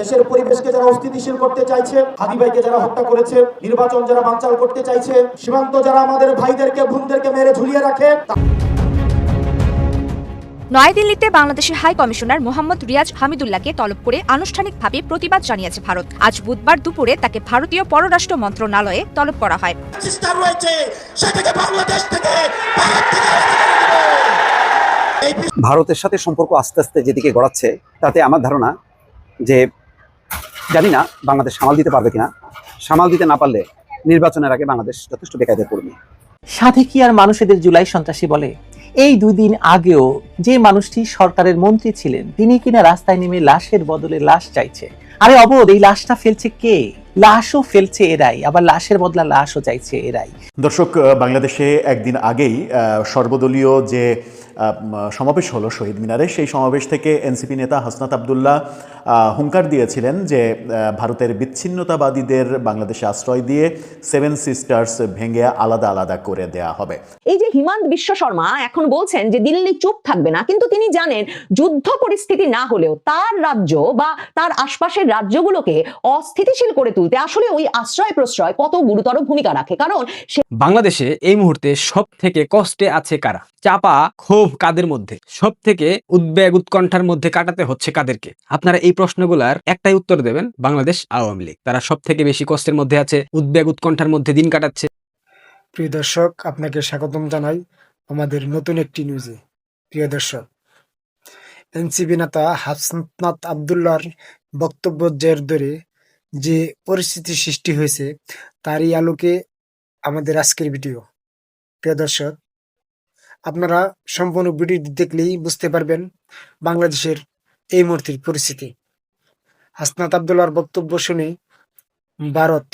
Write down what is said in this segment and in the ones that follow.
দেশের পরিবেশকে যারা অস্থিতিশীল করতে চাইছে হাদি ভাইকে যারা হত্যা করেছে নির্বাচন যারা বানচাল করতে চাইছে সীমান্ত যারা আমাদের ভাইদেরকে বোনদেরকে মেরে ঝুলিয়ে রাখে নয়াদিল্লিতে বাংলাদেশের হাই কমিশনার মোহাম্মদ রিয়াজ হামিদুল্লাহকে তলব করে আনুষ্ঠানিকভাবে প্রতিবাদ জানিয়েছে ভারত। আজ বুধবার দুপুরে তাকে ভারতীয় পররাষ্ট্র মন্ত্রণালয়ে তলব করা হয়। বাংলাদেশ থেকে ভারতের সাথে সম্পর্ক আস্তে আস্তে যেদিকে গড়াচ্ছে তাতে আমার ধারণা যে জানি না বাংলাদেশ সামাল দিতে পারবে কিনা। সামাল দিতে না পারলে নির্বাচনের আগে বাংলাদেশ যথেষ্ট বেকায়দায় পড়বে। সাথে কি আর মানুষেদের জুলাই সন্ত্রাসী বলে? এই দুই দিন আগেও যে মানুষটি সরকারের মন্ত্রী ছিলেন, তিনি কিনা রাস্তায় নেমে লাশের বদলে লাশ চাইছে। আরে অবধ, এই লাশটা ফেলছে কে? লাশও ফেলছে এরাই আবার লাশের বদলা লাশও চাইছে এরাই। দর্শক বাংলাদেশে একদিন আগেই সর্বদলীয় যে সমাবেশ হলো শহীদ মিনারে সেই সমাবেশ থেকে এনসিপি নেতা হাসনাত আবদুল্লাহ হুঙ্কার দিয়েছিলেন যে ভারতের বিচ্ছিন্নতাবাদীদের বাংলাদেশে আশ্রয় দিয়ে সেভেন সিস্টার্স ভেঙে আলাদা আলাদা করে দেয়া হবে। এই যে হিমান্ত বিশ্ব শর্মা এখন বলছেন যে দিল্লি চুপ থাকবে না কিন্তু তিনি জানেন যুদ্ধ পরিস্থিতি না হলেও তার রাজ্য বা তার আশপাশের রাজ্যগুলোকে অস্থিতিশীল করে তুলতে। আসলে ওই আশ্রয় প্রশ্রয় কত গুরুতর ভূমিকা রাখে? কারণ বাংলাদেশে এই মুহূর্তে সব থেকে কষ্টে আছে কারা? চাপা ক্ষোভ কাদের মধ্যে? সব থেকে উদ্বেগ উৎকণ্ঠার মধ্যে কাটাতে হচ্ছে কাদেরকে? আপনারা এই প্রশ্নগুলার একটাই উত্তর দেবেন বাংলাদেশ আওয়ামী লীগ। তারা সব থেকে বেশি কষ্টের মধ্যে আছে উদ্বেগ উৎকণ্ঠার মধ্যে দিন কাটাচ্ছে। প্রিয় দর্শক আপনাকে স্বাগতম জানাই আমাদের নতুন একটি নিউজে প্রিয় দর্শক এনসিবি নেতা হাসনাত আবদুল্লার বক্তব্য জের ধরে যে পরিস্থিতি সৃষ্টি হয়েছে, তারই আলোকে আমাদের আজকের ভিডিও। প্রিয় দর্শক, আপনারা সম্পূর্ণ ভিডিও দেখলেই বুঝতে পারবেন বাংলাদেশের এই মুহূর্তের পরিস্থিতি। হাসনাত আবদুল্লার বক্তব্য শুনে ভারত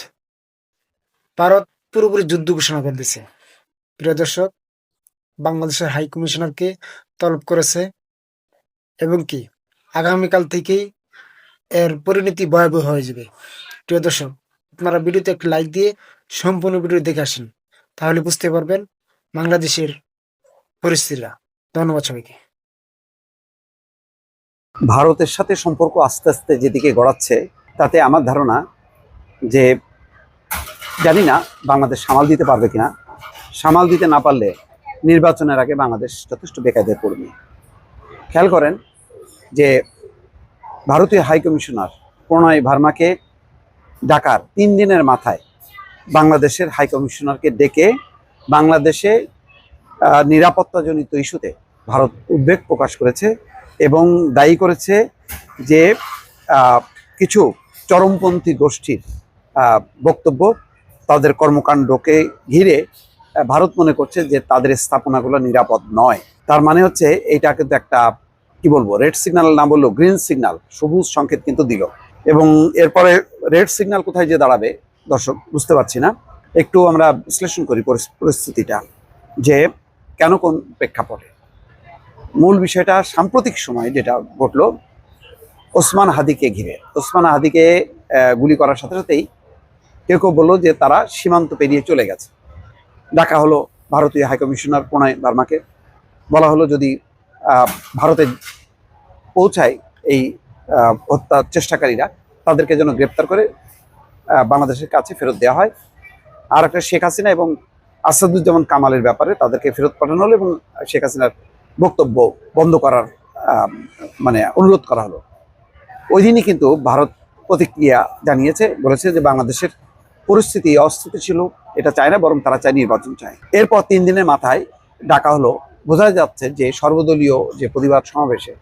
ভারত পুরোপুরি যুদ্ধ ঘোষণা করে দিছে প্রিয় দর্শক, বাংলাদেশের হাই কমিশনারকে তলব করেছে এবং কি, আগামীকাল থেকেই এর পরিণতি ভয়াবহ হয়ে যাবে। প্রিয় দর্শক, আপনারা ভিডিওতে একটি লাইক দিয়ে সম্পূর্ণ ভিডিও দেখে আসেন। তাহলে বুঝতে পারবেন বাংলাদেশের পরিস্থিতিটা। ধন্যবাদ সবাইকে। ভারতের সাথে সম্পর্ক আস্তে আস্তে যেদিকে গড়াচ্ছে, তাতে আমার ধারণা যে জানি না বাংলাদেশ সামাল দিতে পারবে কিনা। সামাল দিতে না পারলে নির্বাচনের আগে বাংলাদেশ যথেষ্ট বেকায়দায় পড়বে। খেয়াল করেন যে ভারতীয় হাই কমিশনার প্রণয় ভার্মাকে ডাকার তিন দিনের মাথায় বাংলাদেশের হাই কমিশনারকে ডেকে বাংলাদেশে নিরাপত্তাজনিত ইস্যুতে ভারত উদ্বেগ প্রকাশ করেছে এবং দায়ী করেছে যে কিছু চরমপন্থী গোষ্ঠীর বক্তব্য তাদের কর্মকাণ্ডকে ঘিরে ভারত মনে করছে যে তাদের স্থাপনাগুলো নিরাপদ নয়। তার মানে হচ্ছে এইটা কিন্তু একটা কি বলব রেড সিগন্যাল না বলল গ্রিন সিগন্যাল সবুজ সংকেত কিন্তু দিল। এবং এরপরে রেড সিগন্যাল কোথায় যে দাঁড়াবে দর্শক বুঝতে পারছি না। একটু আমরা বিশ্লেষণ করি পরিস্থিতিটা যে কেন কোন প্রেক্ষাপটে। মূল বিষয়টা সাম্প্রতিক সময় যেটা ঘটলো ওসমান হাদিকে ঘিরে। ওসমান হাদিকে গুলি করার সাথে সাথেই কেউ কেউ বলল যে তারা সীমান্ত পেরিয়ে চলে গেছে। ডাকা হলো ভারতীয় হাইকমিশনার প্রণয় বার্মাকে। বলা হলো যদি আহ, ভারতে পৌঁছায় এই আহ, হত্যার চেষ্টাকারীরা তাদেরকে যেন গ্রেপ্তার করে বাংলাদেশের কাছে ফেরত দেওয়া হয়। আর একটা শেখ হাসিনা এবং আসাদুজ্জামান কামালের ব্যাপারে তাদেরকে ফেরত পাঠানো হলো এবং শেখ হাসিনার বক্তব্য বন্ধ করার মানে অনুরোধ করা হলো। ওই দিনই কিন্তু ভারত প্রতিক্রিয়া জানিয়েছে বলেছে যে বাংলাদেশের পরিস্থিতি অস্থিতিশীল এটা চায় না বরং তারা চায় নির্বাচন চায়। এরপর তিন দিনের মাথায় ডাকা হলো। বোঝা যাচ্ছে যে সর্বদলীয় যে প্রতিবাদ সমাবেশে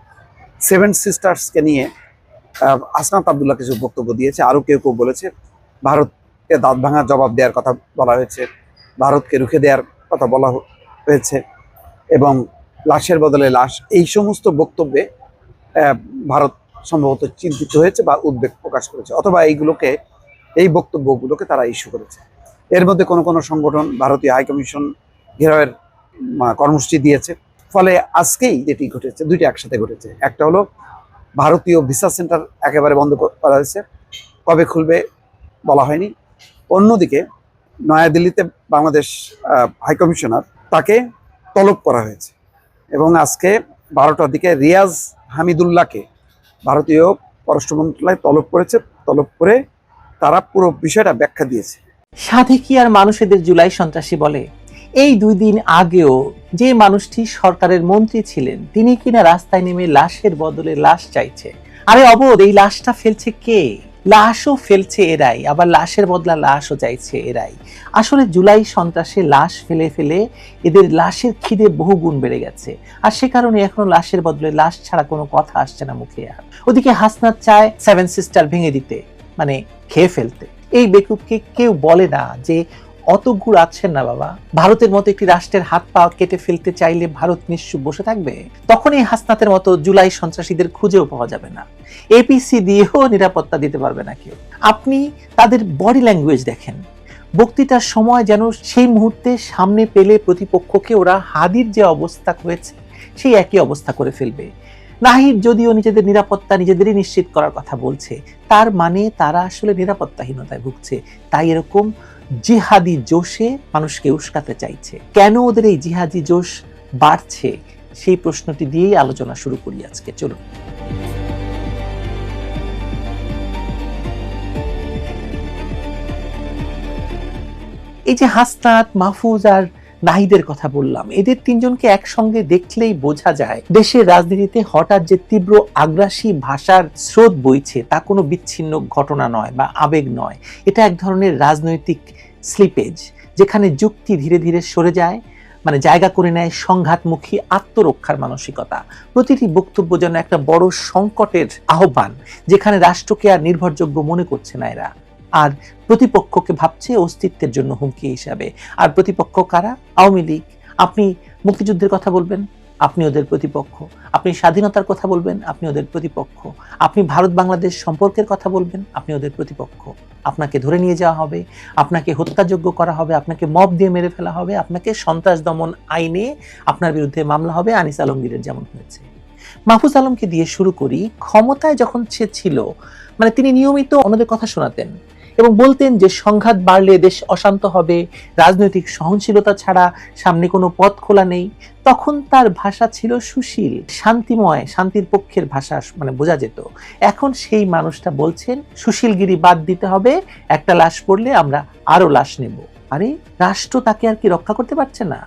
সেভেন সিস্টার্সকে নিয়ে আসনাত আবদুল্লাহ কিছু বক্তব্য দিয়েছে। আরও কেউ কেউ বলেছে, ভারতকে দাঁত ভাঙার জবাব দেওয়ার কথা বলা হয়েছে, ভারতকে রুখে দেওয়ার কথা বলা হয়েছে এবং লাশের বদলে লাশ। এই সমস্ত বক্তব্যে ভারত সম্ভবত চিন্তিত হয়েছে বা উদ্বেগ প্রকাশ করেছে অথবা এইগুলোকে, এই বক্তব্যগুলোকে তারা ইস্যু করেছে। এর মধ্যে কোনো কোনো সংগঠন ভারতীয় হাইকমিশন ঘেরাওয়ের কর্মসূচি দিয়েছে। ফলে আজকেই যেটি ঘটেছে, দুইটা একসাথে ঘটেছে। একটা হলো, ভারতীয় ভিসা সেন্টার একেবারে বন্ধ করা হয়েছে। কবে খুলবে বলা হয়নি। অন্যদিকে, নয়াদিল্লিতে বাংলাদেশ হাইকমিশনার তাকে তলব করা হয়েছে। এবং আজকে বারোটার দিকে রিয়াজ হামিদুল্লাহকে ভারতীয় পররাষ্ট্র মন্ত্রণালয় তলব করেছে। তলব করে তারা পুরো বিষয়টা ব্যাখ্যা দিয়েছে। সাধে কি আর মানুষেদের জুলাই সন্ত্রাসী বলে? এই দুই দিন আগেও যে মানুষটি সরকারের মন্ত্রী ছিলেন, তিনি কিনা রাস্তায় নেমে লাশের বদলে লাশ চাইছে। আরে অবোধ, এই লাশটা ফেলছে কে? লাশও ফেলছে এরাই, আবার লাশের বদলা লাশও চাইছে এরাই। আসলে জুলাই সন্ত্রাসে লাশ ফেলে ফেলে এদের লাশের খিদে বহু গুণ বেড়ে গেছে। আর সে কারণে এখনও লাশের বদলে লাশ ছাড়া কোনো কথা আসছে না মুখে আর। ওদিকে হাসনাত চায় সেভেন সিস্টার ভেঙে দিতে মানে খেয়ে ফেলতে। এই বেকুবকে কেউ বলে না যে অত গুড় আছেন না বাবা। ভারতের মতো একটি রাষ্ট্রের হাত পা কেটে ফেলতে চাইলে ভারত নিশ্চুপ বসে থাকবে। তখন এই হাসনাতের মতো জুলাই সন্ত্রাসীদের খুঁজেও পাওয়া যাবে না। এপিসি দিয়েও নিরাপত্তা দিতে পারবে না কেউ। আপনি তাদের বডি ল্যাঙ্গুয়েজ দেখেন। বক্তৃতার সময় যেন সেই মুহূর্তে সামনে পেলে প্রতিপক্ষকে ওরা হাদির যে অবস্থা হয়েছে, সেই একই অবস্থা করে ফেলবে। নাহিদ যদিও নিজেদের নিরাপত্তা নিজেদেরই নিশ্চিত করার কথা বলছে, তার মানে তারা আসলে নিরাপত্তাহীনতায় ভুগছে। তাই এরকম জিহাদি জোশে মানুষকে উস্কাতে চাইছে। কেন ওদের এই জিহাদি জোশ বাড়ছে? সেই প্রশ্নটি দিয়েই আলোচনা শুরু করি আজকে। চলুন। এই যে হাসনাত, মাহফুজ আর নাহিদের কথা বললাম। এদের তিনজনকে একসঙ্গে দেখলেই বোঝা যায়, দেশের রাজনীতিতে হঠাৎ যে তীব্র আগ্রাসী ভাষার স্রোত বইছে, তা কোনো বিচ্ছিন্ন ঘটনা নয় বা আবেগ নয়। এটা এক ধরনের রাজনৈতিক স্লিপেজ যেখানে যুক্তি ধীরে ধীরে সরে যায় মানে জায়গা করে নেয় সংঘাতমুখী আত্মরক্ষার মানসিকতা। প্রতিটি বক্তব্য যেন একটা বড় সংকটের আহ্বান, যেখানে রাষ্ট্রকে আর নির্ভরযোগ্য মনে করছে না এরা। আর প্রতিপক্ষকে ভাবছে অস্তিত্বের জন্য হুমকি হিসাবে। আর প্রতিপক্ষ কারা? আওয়ামী লীগ। আপনি মুক্তিযুদ্ধের কথা বলবেন, আপনি ওদের প্রতিপক্ষ। আপনি স্বাধীনতার কথা বলবেন, আপনি ওদের প্রতিপক্ষ। আপনি ভারত বাংলাদেশ সম্পর্কের কথা বলবেন, আপনি ওদের প্রতিপক্ষ। আপনাকে ধরে নিয়ে যাওয়া হবে, আপনাকে হত্যাযোগ্য করা হবে, আপনাকে মব দিয়ে মেরে ফেলা হবে, আপনাকে সন্ত্রাস দমন আইনে আপনার বিরুদ্ধে মামলা হবে, আনিস আলমগীরের যেমন হয়েছে। মাহফুজ আলমকে দিয়ে শুরু করি, ক্ষমতায় যখন সে ছিল মানে তিনি নিয়মিত অন্যদের কথা শোনাতেন। এবং বলতেন যে সংঘাত বাড়লে দেশ অশান্ত হবে, রাজনৈতিক সহনশীলতা ছাড়া সামনে কোনো পথ খোলা নেই। তখন তার ভাষা ছিল সুশীল, শান্তিময়, শান্তির পক্ষের ভাষা মানে বোঝা যেত। এখন সেই মানুষটা বলছেন, সুশীলগিরি বাদ দিতে হবে, একটা লাশ পড়লে আমরা আরও লাশ নেব। আরে, রাষ্ট্র তাকে আর কি রক্ষা করতে পারছে না?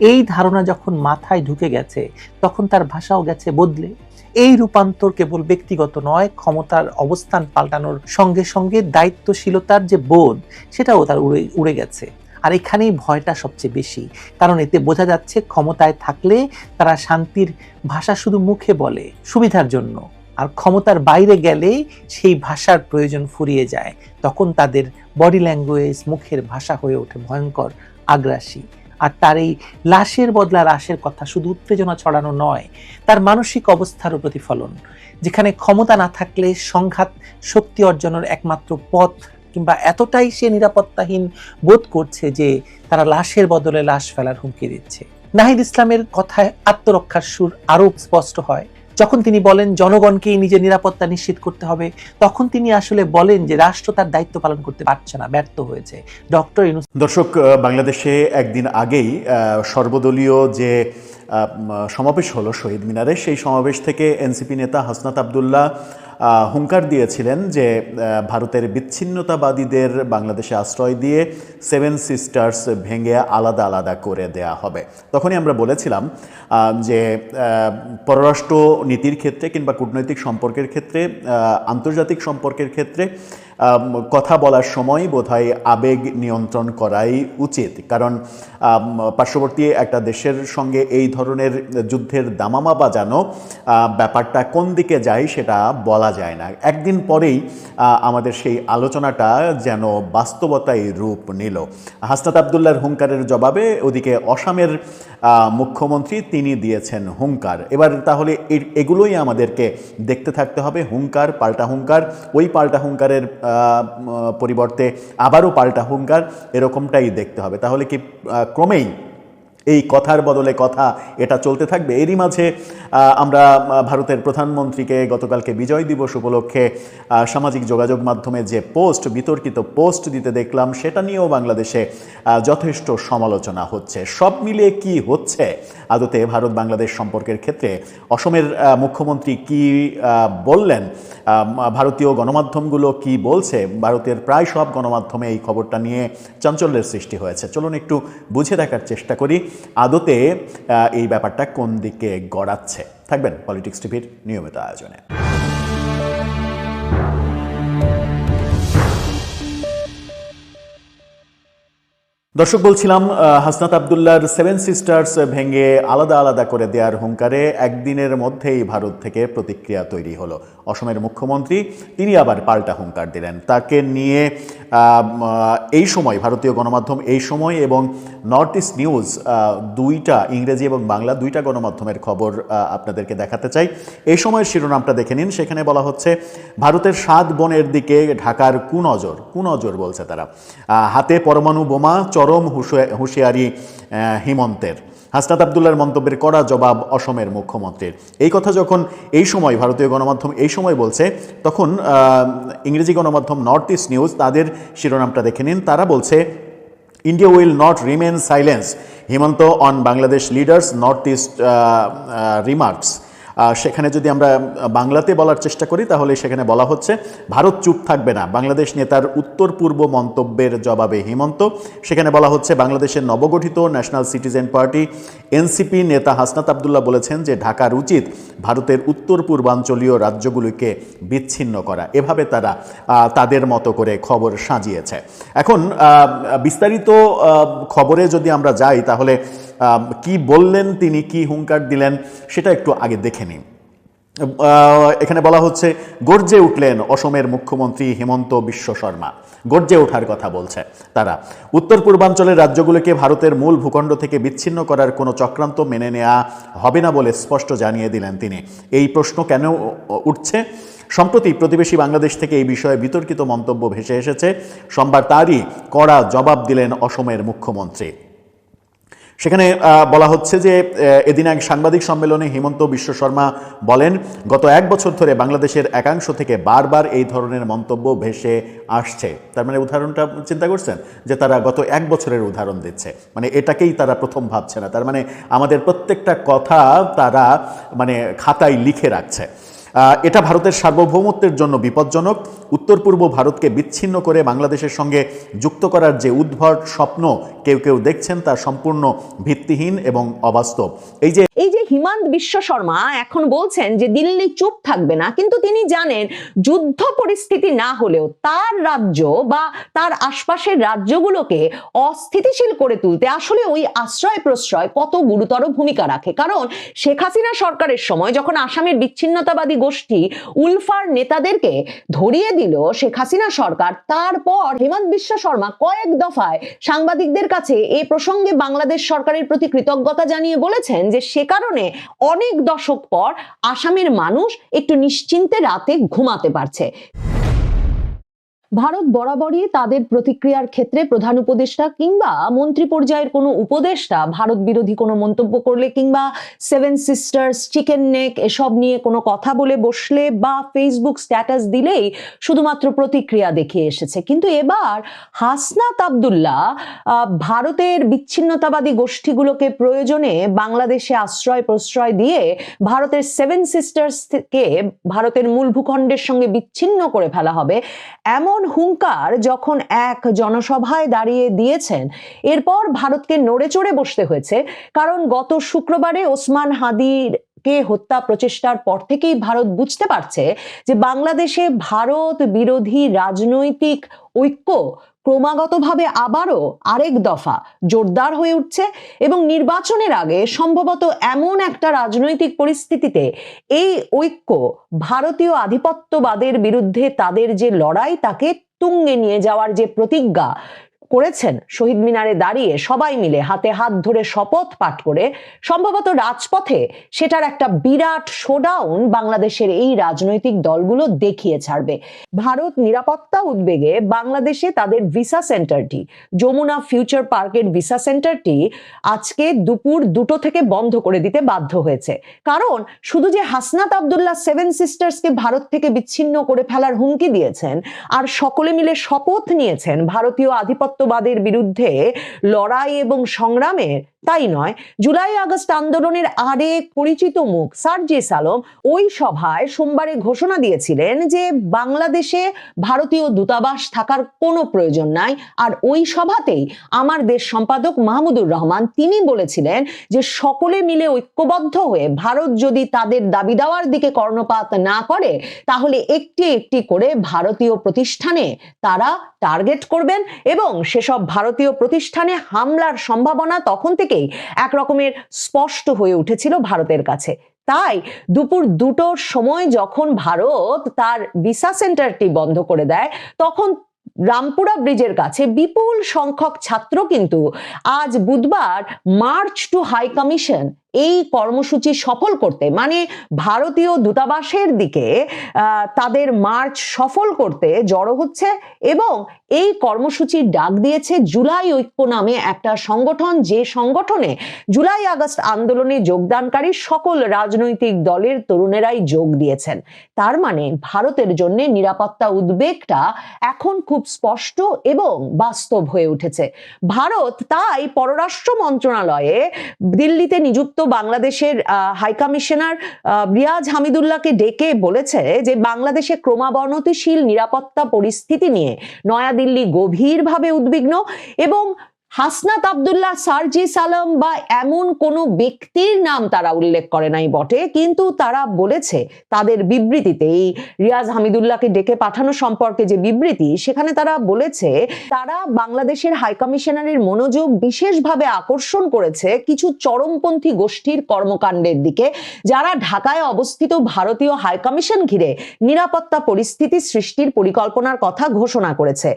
এই ধারণা যখন মাথায় ঢুকে গেছে, তখন তার ভাষাও গেছে বদলে। এই রূপান্তর কেবল ব্যক্তিগত নয়, ক্ষমতার অবস্থান পাল্টানোর সঙ্গে সঙ্গে দায়িত্বশীলতার যে বোধ, সেটাও তার উড়ে উড়ে গেছে। আর এখানেই ভয়টা সবচেয়ে বেশি, কারণ এতে বোঝা যাচ্ছে ক্ষমতায় থাকলে তারা শান্তির ভাষা শুধু মুখে বলে সুবিধার জন্য। আর ক্ষমতার বাইরে গেলে সেই ভাষার প্রয়োজন ফুরিয়ে যায়। তখন তাদের বডি ল্যাঙ্গুয়েজ মুখের ভাষা হয়ে ওঠে ভয়ঙ্কর, আগ্রাসী। আর তার এই লাশের বদলা লাশের কথা শুধু উত্তেজনা ছড়ানো নয়, তার মানসিক অবস্থারও প্রতিফলন, যেখানে ক্ষমতা না থাকলে সংঘাত শক্তি অর্জনের একমাত্র পথ কিংবা এতটাই সে নিরাপত্তাহীন বোধ করছে যে তারা লাশের বদলে লাশ ফেলার হুমকি দিচ্ছে। নাহিদ ইসলামের কথায় আত্মরক্ষার সুর আরও স্পষ্ট হয়। যখন তিনি বলেন, জনগণকেই নিজের নিরাপত্তা নিশ্চিত করতে হবে, তখন তিনি আসলে বলেন যে, রাষ্ট্র তার দায়িত্ব পালন করতে পারছে না, ব্যর্থ হয়েছে। ডক্টর ইউনুস দর্শক বাংলাদেশে একদিন আগেই সর্বদলীয় যে সমাবেশ হলো শহীদ মিনারে। সেই সমাবেশ থেকে এনসিপি নেতা হাসনাত আবদুল্লাহ হুঙ্কার দিয়েছিলেন যে ভারতের বিচ্ছিন্নতাবাদীদের বাংলাদেশে আশ্রয় দিয়ে সেভেন সিস্টার্স ভেঙে আলাদা আলাদা করে দেয়া হবে। তখনই আমরা বলেছিলাম যে পররাষ্ট্র নীতির ক্ষেত্রে কিংবা কূটনৈতিক সম্পর্কের ক্ষেত্রে আন্তর্জাতিক সম্পর্কের ক্ষেত্রে কথা বলার সময় বোধহয় আবেগ নিয়ন্ত্রণ করাই উচিত। কারণ পার্শ্ববর্তী একটা দেশের সঙ্গে এই ধরনের যুদ্ধের দামামা বাজানো ব্যাপারটা কোন দিকে যায় সেটা বলা যায় না। একদিন পরেই আমাদের সেই আলোচনাটা যেন বাস্তবতায় রূপ নিল। হাসনাত আবদুল্লার হুঙ্কারের জবাবে ওদিকে অসামের মুখ্যমন্ত্রী তিনি দিয়েছেন হুঙ্কার। এবার তাহলে এগুলোই আমাদেরকে দেখতে থাকতে হবে। হুঙ্কার, পাল্টা হুঙ্কার, ওই পাল্টা হুঙ্কারের পরিবর্তে আবারও পাল্টা হুঙ্কার এরকমটাই দেখতে হবে। তাহলে কি ক্রমেই এই কথার বদলে কথা এটা চলতে থাকবে? এরই মাঝে আমরা ভারতের প্রধানমন্ত্রীকে গতকালকে বিজয় দিবস উপলক্ষে সামাজিক যোগাযোগ মাধ্যমে যে পোস্ট, বিতর্কিত পোস্ট দিতে দেখলাম, সেটা নিয়েও বাংলাদেশে যথেষ্ট সমালোচনা হচ্ছে। সব মিলিয়ে কি হচ্ছে? আদতে ভারত বাংলাদেশ সম্পর্কের ক্ষেত্রে অসমের মুখ্যমন্ত্রী কি বললেন? ভারতীয় গণমাধ্যমগুলো কি বলছে? ভারতের প্রায় সব গণমাধ্যমে এই খবরটা নিয়ে চাঞ্চল্যের সৃষ্টি হয়েছে। চলুন একটু বুঝে দেখার চেষ্টা করি আদতে এই ব্যাপারটা কোন দিকে গড়াচ্ছে। থাকবেন পলিটিক্স টিভির নিয়মিত আয়োজনে। দর্শক, বলছিলাম হাসনাত আবদুল্লার সেভেন সিস্টার্স ভেঙে আলাদা আলাদা করে দেওয়ার হুঙ্কারে একদিনের মধ্যেই ভারত থেকে প্রতিক্রিয়া তৈরি হলো। অসমের মুখ্যমন্ত্রী, তিনি আবার পাল্টা হুঙ্কার দিলেন। তাকে নিয়ে এই সময়, ভারতীয় গণমাধ্যম এই সময় এবং নর্থ ইস্ট নিউজ দুইটা ইংরেজি এবং বাংলা দুইটা গণমাধ্যমের খবর আপনাদেরকে দেখাতে চাই। এই সময়ের শিরোনামটা দেখে নিন। সেখানে বলা হচ্ছে, ভারতের সাত বনের দিকে ঢাকার কুনজর কুনজর বলছে তারা হাতে পরমাণু বোমা চরম হুঁশিয়া- হুঁশিয়ারি হিমন্তের। হাসনাত আবদুল্লার মন্তব্যের কড়া জবাব অসমের মুখ্যমন্ত্রীর। এই কথা যখন এই সময় ভারতীয় গণমাধ্যম এই সময় বলছে, তখন ইংরেজি গণমাধ্যম নর্থ ইস্ট নিউজ তাদের শিরোনামটা দেখে নিন। তারা বলছে, India will not remain silence. Himanta, on Bangladesh leaders, north east remarks. সেখানে যদি আমরা বাংলাতে বলার চেষ্টা করি, তাহলে সেখানে বলা হচ্ছে, ভারত চুপ থাকবে না। বাংলাদেশ নেতার উত্তর পূর্ব মন্তব্যের জবাবে হিমন্ত। সেখানে বলা হচ্ছে, বাংলাদেশের নবগঠিত ন্যাশনাল সিটিজেন পার্টি এনসিপি নেতা হাসনাত আবদুল্লাহ বলেছেন যে, ঢাকার উচিত ভারতের উত্তর পূর্বাঞ্চলীয় রাজ্যগুলিকে বিচ্ছিন্ন করা। এভাবে তারা তাদের মতো করে খবর সাজিয়েছে। এখন বিস্তারিত খবরে যদি আমরা যাই, তাহলে কি বললেন তিনি, কি হুঙ্কার দিলেন, সেটা একটু আগে দেখে এখানে বলা হচ্ছে, গর্জে উঠলেন অসমের মুখ্যমন্ত্রী হেমন্ত বিশ্ব শর্মা। গর্জে ওঠার কথা বলছে তারা। উত্তর পূর্বাঞ্চলের রাজ্যগুলোকে ভারতের মূল ভূখণ্ড থেকে বিচ্ছিন্ন করার কোনো চক্রান্ত মেনে নেওয়া হবে না বলে স্পষ্ট জানিয়ে দিলেন তিনি। এই প্রশ্ন কেন উঠছে? সম্প্রতি প্রতিবেশী বাংলাদেশ থেকে এই বিষয়ে বিতর্কিত মন্তব্য ভেসে এসেছে। সোমবার তারই কড়া জবাব দিলেন অসমের মুখ্যমন্ত্রী। সেখানে বলা হচ্ছে যে এদিন এক সাংবাদিক সম্মেলনে হিমন্ত বিশ্ব শর্মা বলেন, গত এক বছর ধরে বাংলাদেশের একাংশ থেকে বারবার এই ধরনের মন্তব্য ভেসে আসছে। তার মানে উদাহরণটা চিন্তা করছেন? যে তারা গত এক বছরের উদাহরণ দিচ্ছে। মানে এটাকেই তারা প্রথম ভাবছে না। তার মানে আমাদের প্রত্যেকটা কথা তারা মানে খাতায় লিখে রাখছে। এটা ভারতের সার্বভৌমত্বের জন্য বিপজ্জনক। উত্তর পূর্ব ভারতকে বিচ্ছিন্ন করে বাংলাদেশের সঙ্গে যুক্ত করার যে উদ্ভট স্বপ্ন কেউ কেউ দেখছেন, তা সম্পূর্ণ ভিত্তিহীন এবং অবাস্তব। এই যে এই যে হিমান্ত বিশ্ব শর্মা এখন বলছেন যে দিল্লি চুপ থাকবে না, কিন্তু তিনি জানেন যুদ্ধ পরিস্থিতি না হলেও তার রাজ্য বা তার আশপাশের রাজ্যগুলোকে অস্থিতিশীল করে তুলতে আসলে ওই আশ্রয় প্রশ্রয় কত গুরুতর ভূমিকা রাখে। কারণ শেখ হাসিনা সরকারের সময় যখন আসামের বিচ্ছিন্নতাবাদী গোষ্ঠী উলফার নেতাদেরকে ধরিয়ে দিল শেখ হাসিনা সরকার, তারপর হেমন্ত বিশ্ব শর্মা কয়েক দফায় সাংবাদিকদের কাছে এই প্রসঙ্গে বাংলাদেশ সরকারের প্রতি কৃতজ্ঞতা জানিয়ে বলেছেন যে কারণে অনেক দশক পর আসামের মানুষ একটু নিশ্চিন্তে রাতে ঘুমাতে পারছে। ভারত বরাবরই তাদের প্রতিক্রিয়ার ক্ষেত্রে প্রধান উপদেষ্টা কিংবা মন্ত্রী পর্যায়ের কোনো উপদেষ্টা ভারত বিরোধী কোনো মন্তব্য করলে কিংবা সেভেন সিস্টার্স চিকেন নেক এসব নিয়ে কোনো কথা বলে বসলে বা ফেসবুক স্ট্যাটাস দিলেই শুধুমাত্র প্রতিক্রিয়া দেখিয়ে এসেছে। কিন্তু এবার হাসনাত আবদুল্লাহ ভারতের বিচ্ছিন্নতাবাদী গোষ্ঠীগুলোকে প্রয়োজনে বাংলাদেশে আশ্রয় প্রশ্রয় দিয়ে ভারতের সেভেন সিস্টার্স থেকে ভারতের মূল ভূখণ্ডের সঙ্গে বিচ্ছিন্ন করে ফেলা হবে। এমন হুঙ্কার যখন এক জনসভায় দাঁড়িয়ে দিয়েছেন, এরপর ভারতকে নড়ে চড়ে বসতে হয়েছে, কারণ গত শুক্রবারে ওসমান হাদির কে হত্যা প্রচেষ্টার পর থেকেই ভারত বুঝতে পারছে যে বাংলাদেশে ভারত বিরোধী রাজনৈতিক ঐক্য ক্রমাগতভাবে আবারও আরেক দফা জোরদার হয়ে উঠছে এবং নির্বাচনের আগে সম্ভবত এমন একটা রাজনৈতিক পরিস্থিতিতে এই ঐক্য ভারতীয় আধিপত্যবাদের বিরুদ্ধে তাদের যে লড়াই তাকে তুঙ্গে নিয়ে যাওয়ার যে প্রতিজ্ঞা করেছেন। শহীদ মিনারে দাঁড়িয়ে সবাই মিলে হাতে হাত ধরে শপথ পাঠ করে সম্ভবত রাজপথে সেটার একটা বিরাট শোডাউন বাংলাদেশের এই রাজনৈতিক দলগুলো দেখিয়ে ছাড়বে। ভারত নিরাপত্তা উদ্বেগে বাংলাদেশে তাদের ভিসা সেন্টারটি, যমুনা ফিউচার পার্কের ভিসা সেন্টারটি আজকে দুপুর দুটো থেকে বন্ধ করে দিতে বাধ্য হয়েছে। কারণ শুধু যে হাসনাত আবদুল্লাহ সেভেন সিস্টার্সকে ভারত থেকে বিচ্ছিন্ন করে ফেলার হুমকি দিয়েছেন, আর সকলে মিলে শপথ নিয়েছেন ভারতীয় আধিপত্যবাদের বিরুদ্ধে লড়াই এবং সংগ্রামের তাই নয়। জুলাই আগস্ট আন্দোলনের আরেক পরিচিত মুখ সার্জিস আলম ওই সভায় সোমবারে ঘোষণা দিয়েছিলেন যে বাংলাদেশে ভারতীয় দূতাবাস থাকার কোনো প্রয়োজন নাই। আর ওই সভাতেই আমার দেশ সম্পাদক মাহমুদুর রহমান তিনি বলেছিলেন যে সকলে মিলে ঐক্যবদ্ধ হয়ে ভারত যদি তাদের দাবি দেওয়ার দিকে কর্ণপাত না করে, তাহলে একটি একটি করে ভারতীয় প্রতিষ্ঠানে তারা টার্গেট করবেন এবং সেসব ভারতীয় প্রতিষ্ঠানে হামলার সম্ভাবনা তখন থেকেই এক রকমের স্পষ্ট হয়ে উঠেছিল ভারতের কাছে। তাই দুপুর দুটোর সময় যখন ভারত তার ভিসা সেন্টারটি বন্ধ করে দেয়, তখন রামপুরা ব্রিজের কাছে বিপুল সংখ্যক ছাত্র কিন্তু আজ বুধবার মার্চ টু হাই কমিশন এই কর্মসূচি সফল করতে মানে ভারতীয় দূতাবাসের দিকে তাদের মার্চ সফল করতে জড়ো হচ্ছে এবং এই কর্মসূচির ডাক দিয়েছে জুলাই ঐক্য নামে একটা সংগঠন, যে সংগঠনে জুলাই আগস্ট আন্দোলনে যোগদানকারী সকল রাজনৈতিক দলের তরুণেরাই যোগ দিয়েছেন। তার মানে ভারতের জন্য নিরাপত্তা উদ্বেগটা এখন খুব স্পষ্ট এবং বাস্তব হয়ে উঠেছে। ভারত তাই পররাষ্ট্র মন্ত্রণালয়ে দিল্লিতে নিযুক্ত বাংলাদেশের হাই কমিশনার রিয়াজ হামিদুল্লাহকে ডেকে বলেছে যে বাংলাদেশে ক্রমাবনতিশীল নিরাপত্তা পরিস্থিতি নিয়ে নয়াদিল্লি গভীরভাবে উদ্বিগ্ন এবং হাসনাত আবদুল্লাহ সার্জিস আলম বা এমন কোনো ব্যক্তির নাম তারা উল্লেখ করে নাই বটে, কিন্তু তারা বলেছে তাদের বিবৃতিতে, এই রিয়াজ হামিদুল্লাহকে ডেকে পাঠানো সম্পর্কে যে বিবৃতি, সেখানে তারা বলেছে তারা বাংলাদেশের হাই কমিশনারের মনোযোগ বিশেষভাবে আকর্ষণ করেছে কিছু চরমপন্থী গোষ্ঠীর কর্মকাণ্ডের দিকে, যারা ঢাকায় অবস্থিত ভারতীয় হাই কমিশন ঘিরে নিরাপত্তা পরিস্থিতি সৃষ্টির পরিকল্পনার কথা ঘোষণা করেছে।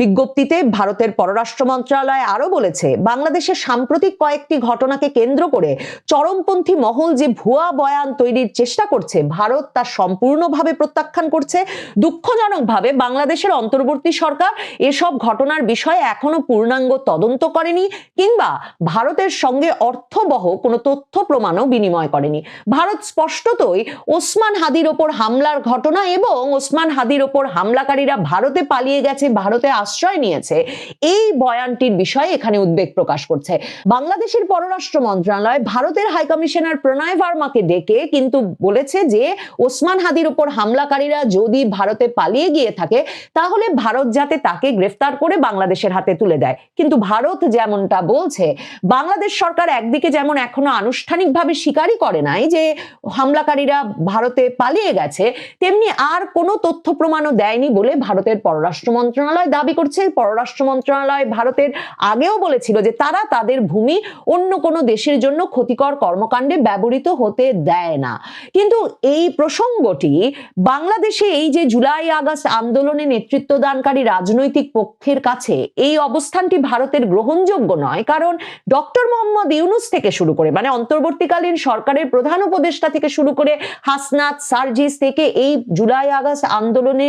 বিজ্ঞপ্তিতে ভারতের পররাষ্ট্র মন্ত্রণালয় আরও বলেছে বাংলাদেশের সাম্প্রতিক কয়েকটি ঘটনাকে কেন্দ্র করে চরমপন্থী মহল যে ভুয়া বয়ান তৈরির চেষ্টা করছে, ভারত তা সম্পূর্ণভাবে প্রত্যাখ্যান করছে। দুঃখজনকভাবে বাংলাদেশের অন্তর্বর্তী সরকার এসব ঘটনার বিষয়ে এখনও পূর্ণাঙ্গ তদন্ত করেনি কিংবা ভারতের সঙ্গে অর্থবহ কোনো তথ্য প্রমাণও বিনিময় করেনি। ভারত স্পষ্টতই ওসমান হাদির ওপর হামলার ঘটনা এবং ওসমান হাদির ওপর হামলাকারীরা ভারতে পালিয়ে গেছে, ভারতে আশ্রয় নিয়েছে। এই বয়ানটির বিষয়ে এখানে উদ্বেগ প্রকাশ করছে। বাংলাদেশের পররাষ্ট্র মন্ত্রণালয় ভারতের হাই কমিশনার প্রণয় ভার্মাকে ডেকে কিন্তু বলেছে যে, ওসমান হাদির উপর হামলাকারীরা যদি ভারতে পালিয়ে গিয়ে থাকে, তাহলে ভারত যাতে তাকে গ্রেফতার করে বাংলাদেশের হাতে তুলে দেয়। কিন্তু ভারত যেমনটা বলছে, বাংলাদেশ সরকার একদিকে যেমন এখনও আনুষ্ঠানিকভাবে স্বীকারই করে নাই যে, হামলাকারীরা ভারতে পালিয়ে গেছে, তেমনি আর কোনো তথ্য প্রমাণও দেয়নি বলে ভারতের পররাষ্ট্র মন্ত্রণালয় দাবি করছে। পররাষ্ট্র মন্ত্রণালয় ভারতের আগেও বলেছিল যে তারা তাদের ভূমি অন্য কোনো দেশের জন্য ক্ষতিকর কর্মকাণ্ডে ব্যবহৃত হতে দেয় না। কিন্তু এই প্রসঙ্গটি বাংলাদেশে এই যে জুলাই আগস্ট আন্দোলনে নেতৃত্বদানকারী রাজনৈতিক পক্ষের কাছে এই অবস্থানটি ভারতের গ্রহণযোগ্য নয়, কারণ ডক্টর মোহাম্মদ ইউনুস থেকে শুরু করে মানে অন্তর্বর্তীকালীন সরকারের প্রধান উপদেষ্টা থেকে শুরু করে হাসনাত, সার্জিস থেকে এই জুলাই আগস্ট আন্দোলনে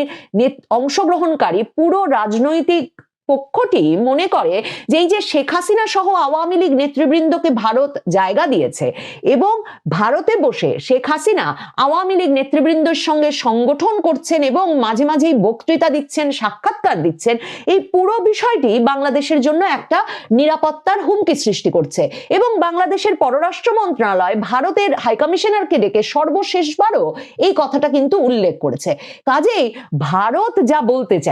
অংশগ্রহণকারী পুরো রাজনৈতিক পক্ষটি মনে করে যে এই যে শেখ হাসিনা সহ আওয়ামী লীগ নেতৃবৃন্দকে ভারত জায়গা দিয়েছে এবং ভারতে বসে শেখ হাসিনা আওয়ামী লীগ নেতৃবৃন্দের সঙ্গে সংগঠন করছেন এবং মাঝে মাঝেই বক্তৃতা দিচ্ছেন, সাক্ষাৎকার দিচ্ছেন, এই পুরো বিষয়টি বাংলাদেশের জন্য একটা নিরাপত্তার হুমকি সৃষ্টি করছে এবং বাংলাদেশের পররাষ্ট্র মন্ত্রণালয় ভারতের হাইকমিশনারকে ডেকে সর্বশেষবারও এই কথাটা কিন্তু উল্লেখ করেছে। কাজেই ভারত যা বলতে চায়